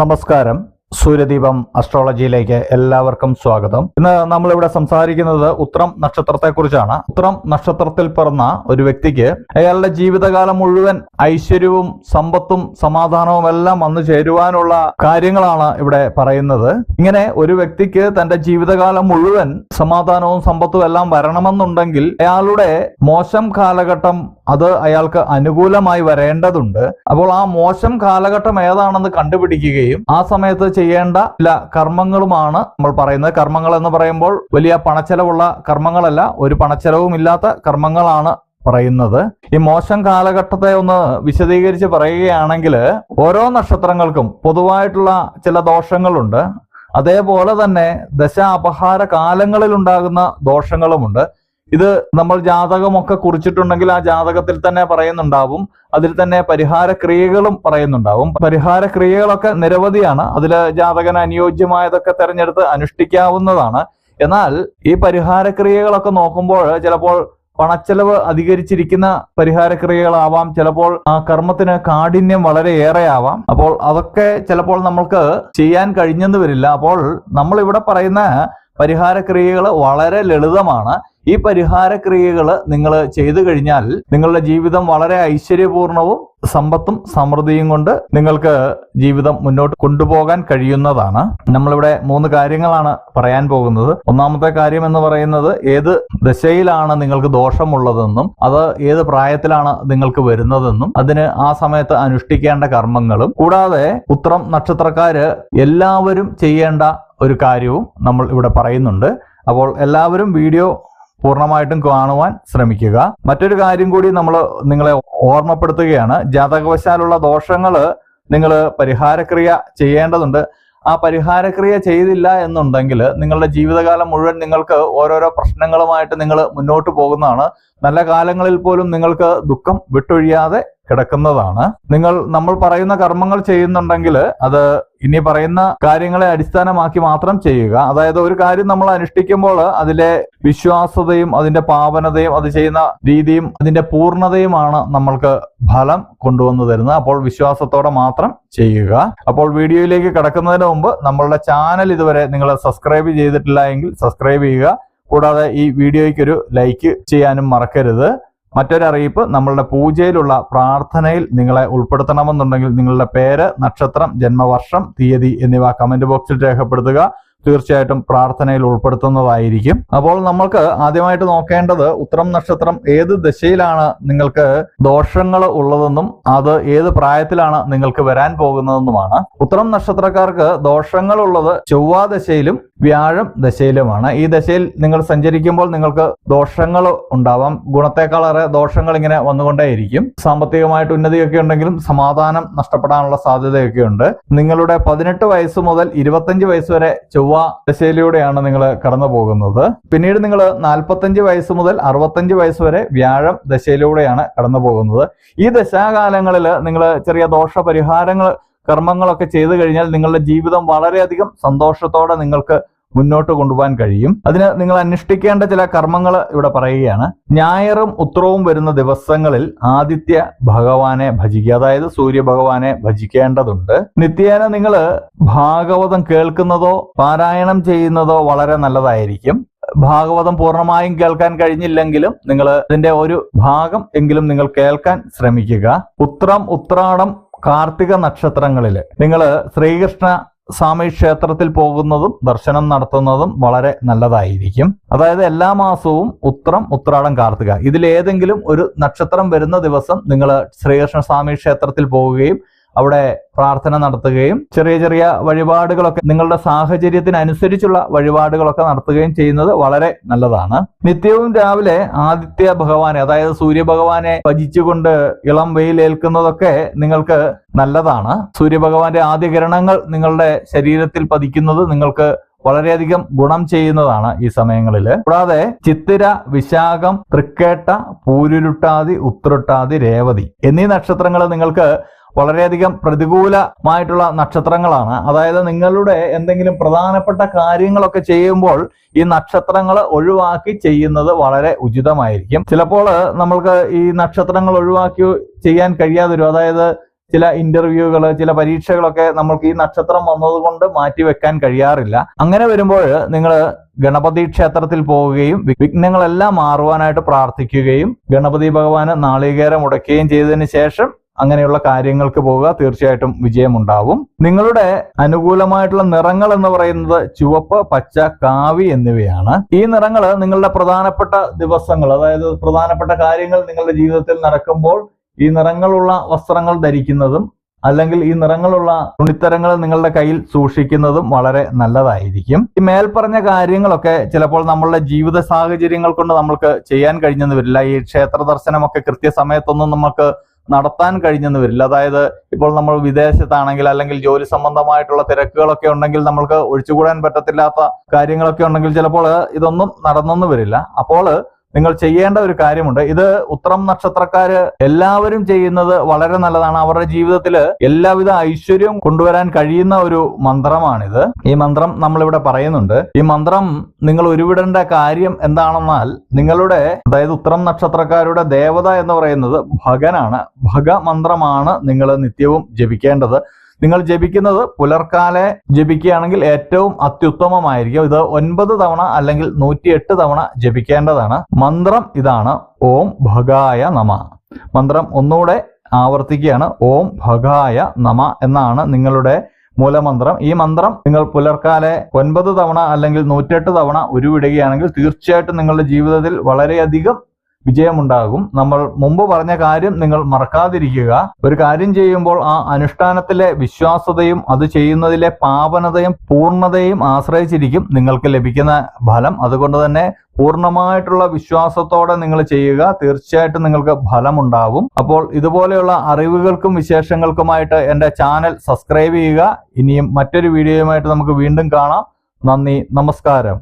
നമസ്കാരം. സൂര്യദീപം അസ്ട്രോളജിയിലേക്ക് എല്ലാവർക്കും സ്വാഗതം. ഇന്ന് നമ്മളിവിടെ സംസാരിക്കുന്നത് ഉത്രം നക്ഷത്രത്തെ കുറിച്ചാണ് ഉത്രം നക്ഷത്രത്തിൽ പിറന്ന ഒരു വ്യക്തിക്ക് അയാളുടെ ജീവിതകാലം മുഴുവൻ ഐശ്വര്യവും സമ്പത്തും സമാധാനവും എല്ലാം വന്നു ചേരുവാനുള്ള കാര്യങ്ങളാണ് ഇവിടെ പറയുന്നത്. ഇങ്ങനെ ഒരു വ്യക്തിക്ക് തന്റെ ജീവിതകാലം മുഴുവൻ സമാധാനവും സമ്പത്തും എല്ലാം വരണമെന്നുണ്ടെങ്കിൽ അയാളുടെ മോശം കാലഘട്ടം അത് അയാൾക്ക് അനുകൂലമായി വരേണ്ടതുണ്ട്. അപ്പോൾ ആ മോശം കാലഘട്ടം ഏതാണെന്ന് കണ്ടുപിടിക്കുകയും ആ സമയത്ത് ചെയ്യേണ്ട ചില കർമ്മങ്ങളുമാണ് നമ്മൾ പറയുന്നത്. കർമ്മങ്ങൾ എന്ന് പറയുമ്പോൾ വലിയ പണച്ചെലവുള്ള കർമ്മങ്ങളല്ല ഒരു പണച്ചെലവും ഇല്ലാത്ത കർമ്മങ്ങളാണ് പറയുന്നത്. ഈ മോശം കാലഘട്ടത്തെ ഒന്ന് വിശദീകരിച്ച് പറയുകയാണെങ്കിൽ ഓരോ നക്ഷത്രങ്ങൾക്കും പൊതുവായിട്ടുള്ള ചില ദോഷങ്ങളുണ്ട്. അതേപോലെ തന്നെ ദശ അപഹാര കാലങ്ങളിൽ ഉണ്ടാകുന്ന ദോഷങ്ങളുമുണ്ട്. ഇത് നമ്മൾ ജാതകമൊക്കെ കുറിച്ചിട്ടുണ്ടെങ്കിൽ ആ ജാതകത്തിൽ തന്നെ പറയുന്നുണ്ടാവും. അതിൽ തന്നെ പരിഹാര ക്രിയകളും പറയുന്നുണ്ടാവും. പരിഹാര ക്രിയകളൊക്കെ നിരവധിയാണ്. അതിൽ ജാതകന് അനുയോജ്യമായതൊക്കെ തെരഞ്ഞെടുത്ത് അനുഷ്ഠിക്കാവുന്നതാണ്. എന്നാൽ ഈ പരിഹാര ക്രിയകളൊക്കെ നോക്കുമ്പോൾ ചിലപ്പോൾ പണച്ചെലവ് അധികരിച്ചിരിക്കുന്ന പരിഹാര ക്രിയകളാവാം ചിലപ്പോൾ ആ കർമ്മത്തിന് കാഠിന്യം വളരെ ഏറെയാവാം. അപ്പോൾ അതൊക്കെ ചിലപ്പോൾ നമ്മൾക്ക് ചെയ്യാൻ കഴിഞ്ഞെന്ന് വരില്ല. അപ്പോൾ നമ്മൾ ഇവിടെ പറയുന്ന പരിഹാര ക്രിയകൾ വളരെ ലളിതമാണ്. ഈ പരിഹാരക്രിയകൾ നിങ്ങൾ ചെയ്തു കഴിഞ്ഞാൽ നിങ്ങളുടെ ജീവിതം വളരെ ഐശ്വര്യപൂർണവും സമ്പത്തും സമൃദ്ധിയും കൊണ്ട് നിങ്ങൾക്ക് ജീവിതം മുന്നോട്ട് കൊണ്ടുപോകാൻ കഴിയുന്നതാണ്. നമ്മളിവിടെ മൂന്ന് കാര്യങ്ങളാണ് പറയാൻ പോകുന്നത്. ഒന്നാമത്തെ കാര്യം എന്ന് പറയുന്നത് ഏത് ദശയിലാണ് നിങ്ങൾക്ക് ദോഷമുള്ളതെന്നും അത് ഏത് പ്രായത്തിലാണ് നിങ്ങൾക്ക് വരുന്നതെന്നും അതിന് ആ സമയത്ത് അനുഷ്ഠിക്കേണ്ട കർമ്മങ്ങളും. കൂടാതെ ഉത്രം നക്ഷത്രക്കാര് എല്ലാവരും ചെയ്യേണ്ട ഒരു കാര്യവും നമ്മൾ ഇവിടെ പറയുന്നുണ്ട്. അപ്പോൾ എല്ലാവരും വീഡിയോ പൂർണമായിട്ടും കാണുവാൻ ശ്രമിക്കുക. മറ്റൊരു കാര്യം കൂടി നമ്മൾ നിങ്ങളെ ഓർമ്മപ്പെടുത്തുകയാണ്. ജാതകവശാലുള്ള ദോഷങ്ങൾ നിങ്ങൾ പരിഹാരക്രിയ ചെയ്യേണ്ടതുണ്ട്. ആ പരിഹാരക്രിയ ചെയ്തില്ല എന്നുണ്ടെങ്കിൽ നിങ്ങളുടെ ജീവിതകാലം മുഴുവൻ നിങ്ങൾക്ക് ഓരോരോ പ്രശ്നങ്ങളുമായിട്ട് നിങ്ങൾ മുന്നോട്ട് പോകുന്നതാണ്. നല്ല കാലങ്ങളിൽ പോലും നിങ്ങൾക്ക് ദുഃഖം വിട്ടൊഴിയാതെ കിടക്കുന്നതാണ്. നിങ്ങൾ നമ്മൾ പറയുന്ന കർമ്മങ്ങൾ ചെയ്യുന്നുണ്ടെങ്കിൽ അത് ഇനി പറയുന്ന കാര്യങ്ങളെ അടിസ്ഥാനമാക്കി മാത്രം ചെയ്യുക. അതായത് ഒരു കാര്യം നമ്മൾ അനുഷ്ഠിക്കുമ്പോൾ അതിലെ വിശ്വാസതയും അതിന്റെ പാവനതയും അത് ചെയ്യുന്ന രീതിയും അതിന്റെ പൂർണതയുമാണ് നമ്മൾക്ക് ഫലം കൊണ്ടുവന്നു തരുന്നത്. അപ്പോൾ വിശ്വാസത്തോടെ മാത്രം ചെയ്യുക. അപ്പോൾ വീഡിയോയിലേക്ക് കടക്കുന്നതിന് മുമ്പ് നമ്മളുടെ ചാനൽ ഇതുവരെ നിങ്ങൾ സബ്സ്ക്രൈബ് ചെയ്തിട്ടില്ല എങ്കിൽ സബ്സ്ക്രൈബ് ചെയ്യുക. കൂടാതെ ഈ വീഡിയോയ്ക്ക് ഒരു ലൈക്ക് ചെയ്യാനും മറക്കരുത്. മറ്റൊരു അറിയിപ്പ് നമ്മളുടെ പൂജയിലുള്ള പ്രാർത്ഥനയിൽ നിങ്ങളെ ഉൾപ്പെടുത്തണമെന്നുണ്ടെങ്കിൽ നിങ്ങളുടെ പേര് നക്ഷത്രം ജന്മവർഷം തീയതി എന്നിവ കമന്റ് ബോക്സിൽ രേഖപ്പെടുത്തുക. തീർച്ചയായിട്ടും പ്രാർത്ഥനയിൽ ഉൾപ്പെടുത്തുന്നതായിരിക്കും. അപ്പോൾ നമ്മൾക്ക് ആദ്യമായിട്ട് നോക്കേണ്ടത് ഉത്തരം നക്ഷത്രം ഏത് ദശയിലാണ് നിങ്ങൾക്ക് ദോഷങ്ങൾ ഉള്ളതെന്നും അത് ഏത് പ്രായത്തിലാണ് നിങ്ങൾക്ക് വരാൻ പോകുന്നതെന്നുമാണ്. ഉത്തരം നക്ഷത്രക്കാർക്ക് ദോഷങ്ങൾ ഉള്ളത് ചൊവ്വാ ദശയിലും വ്യാഴം ദശയിലുമാണ്. ഈ ദശയിൽ നിങ്ങൾ സഞ്ചരിക്കുമ്പോൾ നിങ്ങൾക്ക് ദോഷങ്ങൾ ഉണ്ടാവാം. ഗുണത്തെക്കാളേറെ ദോഷങ്ങൾ ഇങ്ങനെ വന്നുകൊണ്ടേയിരിക്കും. സാമ്പത്തികമായിട്ട് ഉന്നതിയൊക്കെ ഉണ്ടെങ്കിലും സമാധാനം നഷ്ടപ്പെടാനുള്ള സാധ്യതയൊക്കെ ഉണ്ട്. നിങ്ങളുടെ പതിനെട്ട് വയസ്സ് മുതൽ ഇരുപത്തഞ്ച് വയസ്സ് വരെ ചൊവ്വ ദശയിലൂടെയാണ് നിങ്ങൾ കടന്നു പോകുന്നത്. പിന്നീട് നിങ്ങൾ നാൽപ്പത്തഞ്ച് വയസ്സ് മുതൽ അറുപത്തഞ്ച് വയസ്സ് വരെ വ്യാഴം ദശയിലൂടെയാണ് കടന്നു പോകുന്നത്. ഈ ദശാകാലങ്ങളിൽ നിങ്ങൾ ചെറിയ ദോഷ പരിഹാരങ്ങൾ കർമ്മങ്ങളൊക്കെ ചെയ്തു കഴിഞ്ഞാൽ നിങ്ങളുടെ ജീവിതം വളരെയധികം സന്തോഷത്തോടെ നിങ്ങൾക്ക് മുന്നോട്ട് കൊണ്ടുപോകാൻ കഴിയും. അതിന് നിങ്ങൾ അനുഷ്ഠിക്കേണ്ട ചില കർമ്മങ്ങൾ ഇവിടെ പറയുകയാണ്. ഞായറും ഉത്തരവും വരുന്ന ദിവസങ്ങളിൽ ആദിത്യ ഭഗവാനെ ഭജിക്കുക. അതായത് സൂര്യ ഭഗവാനെ ഭജിക്കേണ്ടതുണ്ട്. നിത്യേന നിങ്ങൾ ഭാഗവതം കേൾക്കുന്നതോ പാരായണം ചെയ്യുന്നതോ വളരെ നല്ലതായിരിക്കും. ഭാഗവതം പൂർണമായും കേൾക്കാൻ കഴിഞ്ഞില്ലെങ്കിലും നിങ്ങൾ ഇതിന്റെ ഒരു ഭാഗം എങ്കിലും നിങ്ങൾ കേൾക്കാൻ ശ്രമിക്കുക. ഉത്രം ഉത്രാടം കാർത്തിക നക്ഷത്രങ്ങളിൽ നിങ്ങൾ ശ്രീകൃഷ്ണ സ്വാമി ക്ഷേത്രത്തിൽ പോകുന്നതും ദർശനം നടത്തുന്നതും വളരെ നല്ലതായിരിക്കും. അതായത് എല്ലാ മാസവും ഉത്രം ഉത്രാടം കാർത്തിക. ഇതിലേതെങ്കിലും ഒരു നക്ഷത്രം വരുന്ന ദിവസം നിങ്ങൾ ശ്രീകൃഷ്ണ സ്വാമി ക്ഷേത്രത്തിൽ പോവുകയും അവിടെ പ്രാർത്ഥന നടത്തുകയും ചെറിയ ചെറിയ വഴിപാടുകളൊക്കെ നിങ്ങളുടെ സാഹചര്യത്തിനനുസരിച്ചുള്ള വഴിപാടുകളൊക്കെ നടത്തുകയും ചെയ്യുന്നത് വളരെ നല്ലതാണ്. നിത്യവും രാവിലെ ആദിത്യ ഭഗവാനെ അതായത് സൂര്യഭഗവാനെ ഭജിച്ചുകൊണ്ട് ഇളം വെയിലേൽക്കുന്നതൊക്കെ നിങ്ങൾക്ക് നല്ലതാണ്. സൂര്യഭഗവാന്റെ ആദ്യ കിരണങ്ങൾ നിങ്ങളുടെ ശരീരത്തിൽ പതിക്കുന്നത് നിങ്ങൾക്ക് വളരെയധികം ഗുണം ചെയ്യുന്നതാണ് ഈ സമയങ്ങളിൽ കൂടാതെ ചിത്തിര വിശാഖം തൃക്കേട്ട പൂരുരുട്ടാതി ഉത്രട്ടാതി രേവതി എന്നീ നക്ഷത്രങ്ങൾ നിങ്ങൾക്ക് വളരെയധികം പ്രതികൂലമായിട്ടുള്ള നക്ഷത്രങ്ങളാണ്. അതായത് നിങ്ങളുടെ എന്തെങ്കിലും പ്രധാനപ്പെട്ട കാര്യങ്ങളൊക്കെ ചെയ്യുമ്പോൾ ഈ നക്ഷത്രങ്ങൾ ഒഴിവാക്കി ചെയ്യുന്നത് വളരെ ഉചിതമായിരിക്കും. ചിലപ്പോൾ നമ്മൾക്ക് ഈ നക്ഷത്രങ്ങൾ ഒഴിവാക്കി ചെയ്യാൻ കഴിയാതെ വരും. അതായത് ചില ഇന്റർവ്യൂകൾ ചില പരീക്ഷകളൊക്കെ നമ്മൾക്ക് ഈ നക്ഷത്രം വന്നതുകൊണ്ട് മാറ്റിവെക്കാൻ കഴിയാറില്ല. അങ്ങനെ വരുമ്പോൾ നിങ്ങൾ ഗണപതി ക്ഷേത്രത്തിൽ പോവുകയും വിഘ്നങ്ങളെല്ലാം മാറുവാനായിട്ട് പ്രാർത്ഥിക്കുകയും ഗണപതി ഭഗവാന് നാളികേരം ഉടയ്ക്കുകയും ചെയ്തതിന് ശേഷം അങ്ങനെയുള്ള കാര്യങ്ങൾക്ക് പോവുക തീർച്ചയായിട്ടും വിജയമുണ്ടാവും. നിങ്ങളുടെ അനുകൂലമായിട്ടുള്ള നിറങ്ങൾ എന്ന് പറയുന്നത് ചുവപ്പ് പച്ച കാവി എന്നിവയാണ്. ഈ നിറങ്ങൾ നിങ്ങളുടെ പ്രധാനപ്പെട്ട ദിവസങ്ങൾ അതായത് പ്രധാനപ്പെട്ട കാര്യങ്ങൾ നിങ്ങളുടെ ജീവിതത്തിൽ നടക്കുമ്പോൾ ഈ നിറങ്ങളുള്ള വസ്ത്രങ്ങൾ ധരിക്കുന്നതും അല്ലെങ്കിൽ ഈ നിറങ്ങളുള്ള തുണിത്തരങ്ങൾ നിങ്ങളുടെ കയ്യിൽ സൂക്ഷിക്കുന്നതും വളരെ നല്ലതായിരിക്കും. ഈ മേൽപ്പറഞ്ഞ കാര്യങ്ങളൊക്കെ ചിലപ്പോൾ നമ്മളുടെ ജീവിത സാഹചര്യങ്ങൾ കൊണ്ട് നമ്മൾക്ക് ചെയ്യാൻ കഴിഞ്ഞെന്ന് വരില്ല. ഈ ക്ഷേത്ര ദർശനമൊക്കെ കൃത്യസമയത്തൊന്നും നമുക്ക് നടത്താൻ കഴിഞ്ഞെന്ന് വരില്ല. അതായത് ഇപ്പോൾ നമ്മൾ വിദേശത്താണെങ്കിൽ അല്ലെങ്കിൽ ജോലി സംബന്ധമായിട്ടുള്ള തിരക്കുകളൊക്കെ ഉണ്ടെങ്കിൽ നമ്മൾക്ക് ഒഴിച്ചുകൂടാൻ പറ്റത്തില്ലാത്ത കാര്യങ്ങളൊക്കെ ഉണ്ടെങ്കിൽ ചിലപ്പോൾ ഇതൊന്നും നടന്നെന്ന് വരില്ല. അപ്പോൾ നിങ്ങൾ ചെയ്യേണ്ട ഒരു കാര്യമുണ്ട്. ഇത് ഉത്തരം നക്ഷത്രക്കാര് എല്ലാവരും ചെയ്യുന്നത് വളരെ നല്ലതാണ്. അവരുടെ ജീവിതത്തിൽ എല്ലാവിധ ഐശ്വര്യവും കൊണ്ടുവരാൻ കഴിയുന്ന ഒരു മന്ത്രമാണിത്. ഈ മന്ത്രം നമ്മളിവിടെ പറയുന്നുണ്ട്. ഈ മന്ത്രം നിങ്ങൾ ഉരുവിടേണ്ട കാര്യം എന്താണെന്നാൽ നിങ്ങളുടെ അതായത് ഉത്തരം നക്ഷത്രക്കാരുടെ ദേവത എന്ന് പറയുന്നത് ഭഗനാണ്. ഭഗ മന്ത്രമാണ് നിങ്ങൾ നിത്യവും ജപിക്കേണ്ടത്. നിങ്ങൾ ജപിക്കുന്നത് പുലർക്കാലെ ജപിക്കുകയാണെങ്കിൽ ഏറ്റവും അത്യുത്തമമായിരിക്കും. ഇത് ഒൻപത് തവണ അല്ലെങ്കിൽ നൂറ്റിയെട്ട് തവണ ജപിക്കേണ്ടതാണ്. മന്ത്രം ഇതാണ്. ഓം ഭഗായ നമ. മന്ത്രം ഒന്നുകൂടെ ആവർത്തിക്കുകയാണ്. ഓം ഭഗായ നമ എന്നാണ് നിങ്ങളുടെ മൂലമന്ത്രം. ഈ മന്ത്രം നിങ്ങൾ പുലർക്കാലെ ഒൻപത് തവണ അല്ലെങ്കിൽ നൂറ്റെട്ട് തവണ ഉരുവിടുകയാണെങ്കിൽ തീർച്ചയായിട്ടും നിങ്ങളുടെ ജീവിതത്തിൽ വളരെയധികം വിജയമുണ്ടാകും. നമ്മൾ മുമ്പ് പറഞ്ഞ കാര്യം നിങ്ങൾ മറക്കാതിരിക്കുക. ഒരു കാര്യം ചെയ്യുമ്പോൾ ആ അനുഷ്ഠാനത്തിലെ വിശ്വാസതയും അത് ചെയ്യുന്നതിലെ പാവനതയും പൂർണതയും ആശ്രയിച്ചിരിക്കും നിങ്ങൾക്ക് ലഭിക്കുന്ന ഫലം. അതുകൊണ്ട് തന്നെ പൂർണമായിട്ടുള്ള വിശ്വാസത്തോടെ നിങ്ങൾ ചെയ്യുക. തീർച്ചയായിട്ടും നിങ്ങൾക്ക് ഫലമുണ്ടാവും അപ്പോൾ ഇതുപോലെയുള്ള അറിവുകൾക്കും വിശേഷങ്ങൾക്കുമായിട്ട് എന്റെ ചാനൽ സബ്സ്ക്രൈബ് ചെയ്യുക. ഇനിയും മറ്റൊരു വീഡിയോയുമായിട്ട് നമുക്ക് വീണ്ടും കാണാം. നന്ദി. നമസ്കാരം.